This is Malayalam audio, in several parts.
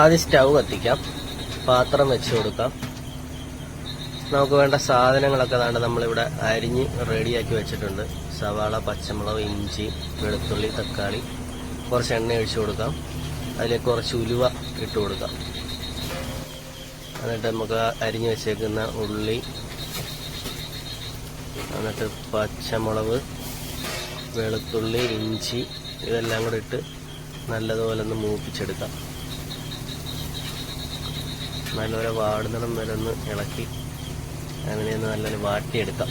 ആദ്യം സ്റ്റൗ കത്തിക്കാം. പാത്രം വെച്ച് കൊടുക്കാം. നമുക്ക് വേണ്ട സാധനങ്ങളൊക്കെ അതാണ്ട് നമ്മളിവിടെ അരിഞ്ഞ് റെഡിയാക്കി വെച്ചിട്ടുണ്ട്. സവാള പച്ചമുളക് ഇഞ്ചി വെളുത്തുള്ളി തക്കാളി. കുറച്ച് എണ്ണ ഒഴിച്ചു കൊടുക്കാം. അതിലേക്ക് കുറച്ച് ഉലുവ ഇട്ട് കൊടുക്കാം. എന്നിട്ട് നമുക്ക് അരിഞ്ഞ് വെച്ചേക്കുന്ന ഉള്ളി എന്നിട്ട് പച്ചമുളക് വെളുത്തുള്ളി ഇഞ്ചി ഇതെല്ലാം കൂടെ ഇട്ട് നല്ലതുപോലെ ഒന്ന് മൂപ്പിച്ചെടുക്കാം. നല്ലപോലെ വാടുന്നിടം വരെ ഒന്ന് ഇളക്കി അങ്ങനെയൊന്ന് നല്ലൊരു വാട്ടിയെടുക്കാം.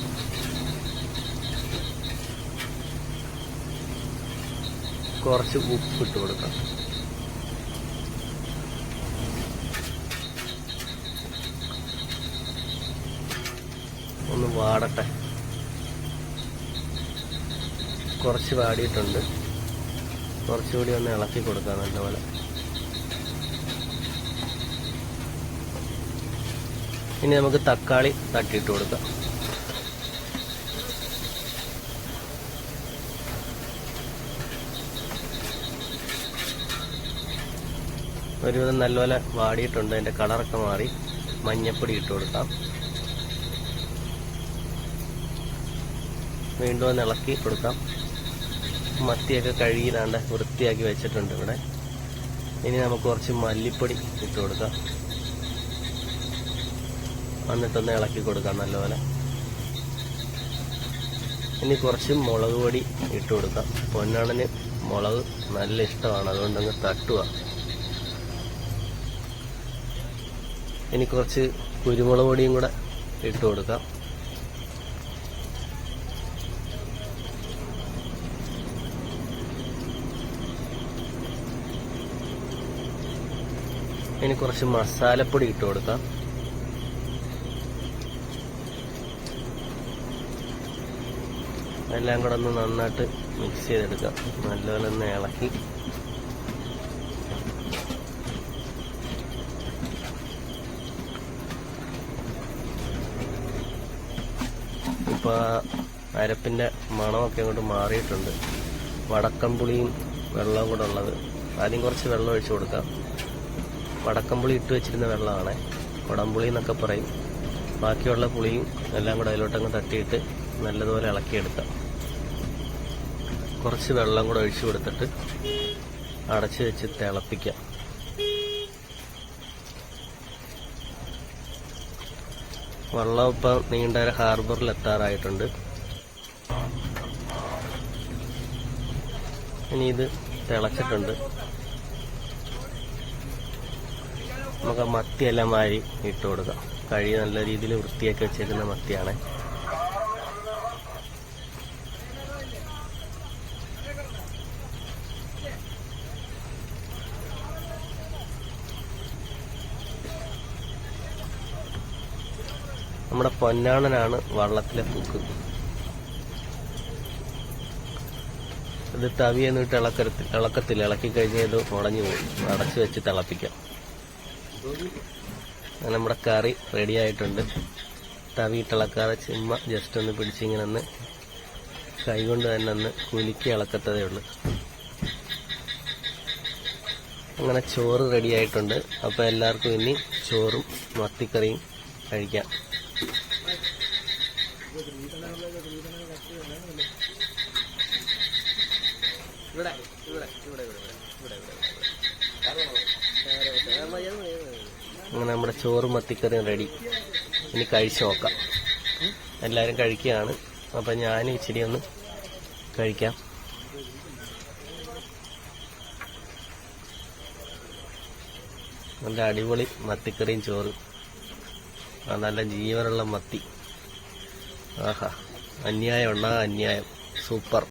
കുറച്ച് ഉപ്പ് ഇട്ട് കൊടുക്കാം. ഒന്ന് വാടട്ടെ. കുറച്ച് വാടിയിട്ടുണ്ട്. കുറച്ചുകൂടി ഒന്ന് ഇളക്കി കൊടുക്കാം നല്ലപോലെ. ഇനി നമുക്ക് തക്കാളി തട്ടിയിട്ട് കൊടുക്കാം. ഒരുവിധം നല്ലപോലെ വാടിയിട്ടുണ്ട്. അതിന്റെ കളറൊക്കെ മാറി. മഞ്ഞപ്പൊടി ഇട്ട് കൊടുക്കാം. വീണ്ടും ഒന്ന് ഇളക്കി കൊടുക്കാം. മത്തിയൊക്കെ കഴുകിയിലാണ്ട് വൃത്തിയാക്കി വെച്ചിട്ടുണ്ട് ഇവിടെ. ഇനി നമുക്ക് കുറച്ച് മല്ലിപ്പൊടി ഇട്ട് കൊടുക്കാം. എന്നിട്ടൊന്ന് ഇളക്കി കൊടുക്കാം നല്ലപോലെ. ഇനി കുറച്ച് മുളക് പൊടി ഇട്ട് കൊടുക്കാം. പൊന്നാണന് മുളക് നല്ല ഇഷ്ടമാണ് അതുകൊണ്ടങ്ങ് തട്ടുക ഇനി കുറച്ച് കുരുമുളക് പൊടിയും കൂടെ ഇട്ട് കൊടുക്കാം. ഇനി കുറച്ച് മസാലപ്പൊടി ഇട്ട് കൊടുക്കാം. എല്ലാം കൂടെ ഒന്ന് നന്നായിട്ട് മിക്സ് ചെയ്തെടുക്കാം. നല്ലപോലെ ഒന്ന് ഇളക്കി. ഇപ്പൊ അരപ്പിന്റെ മണമൊക്കെ അങ്ങോട്ട് മാറിയിട്ടുണ്ട്. വടക്കമ്പുളിയും വെള്ളവും കൂടെ ഉള്ളത്. ആദ്യം കുറച്ച് വെള്ളം ഒഴിച്ചു കൊടുക്കാം. വടക്കമ്പുളി ഇട്ട് വെച്ചിരുന്ന വെള്ളമാണ്. കുടംപുളി എന്നൊക്കെ പറയും. ബാക്കിയുള്ള പുളിയും എല്ലാം കൂടെ അതിലോട്ടങ്ങ് തട്ടിയിട്ട് നല്ലതുപോലെ ഇളക്കിയെടുക്കാം. കുറച്ച് വെള്ളം കൂടെ ഒഴിച്ചു കൊടുത്തിട്ട് അടച്ചു വെച്ച് തിളപ്പിക്കാം. വെള്ളം ഇപ്പം നീണ്ടര ഹാർബറിൽ എത്താറായിട്ടുണ്ട്. ഇനി ഇത് തിളച്ചിട്ടുണ്ട്. നമുക്ക് മത്തിയെല്ലാം മാരി ഇട്ട് കൊടുക്കാം. കഴി നല്ല രീതിയിൽ വൃത്തിയാക്കി വെച്ചേക്കുന്ന മത്തിയാണ്. നമ്മുടെ പൊന്നാണനാണ് വള്ളത്തിലെ പൂക്ക്. ഇത് തവി എന്നിട്ട് ഇളക്കരത്തിൽ ഇളക്കത്തിൽ ഇളക്കി കഴിഞ്ഞാൽ ഇത് ഉടഞ്ഞു പോകും. അടച്ചു വെച്ച് തിളപ്പിക്കാം. നമ്മുടെ കറി റെഡി ആയിട്ടുണ്ട്. തവി ഇട്ടിളക്കാതെ ചുമ്മ ജസ്റ്റ് ഒന്ന് പിടിച്ചിങ്ങനെ ഒന്ന് കൈകൊണ്ട് തന്നെ ഒന്ന് കുലുക്കി ഇളക്കത്തതേ ഉള്ളൂ. അങ്ങനെ ചോറ് റെഡി ആയിട്ടുണ്ട്. അപ്പോൾ എല്ലാവർക്കും ഇനി ചോറും മത്തിക്കറിയും കഴിക്കാം. അങ്ങനെ നമ്മുടെ ചോറും മത്തിക്കറിയും റെഡി ഇനി കഴിച്ചു നോക്കാം. എല്ലാവരും കഴിക്കുകയാണ്. അപ്പം ഞാനും ഇച്ചിരി ഒന്ന് കഴിക്കാം. നല്ല അടിപൊളി മത്തിക്കറിയും ചോറും. നല്ല ജീവനുള്ള മത്തി. ആഹാ. അന്യായം ഉണ്ണാ അന്യായം. സൂപ്പർ.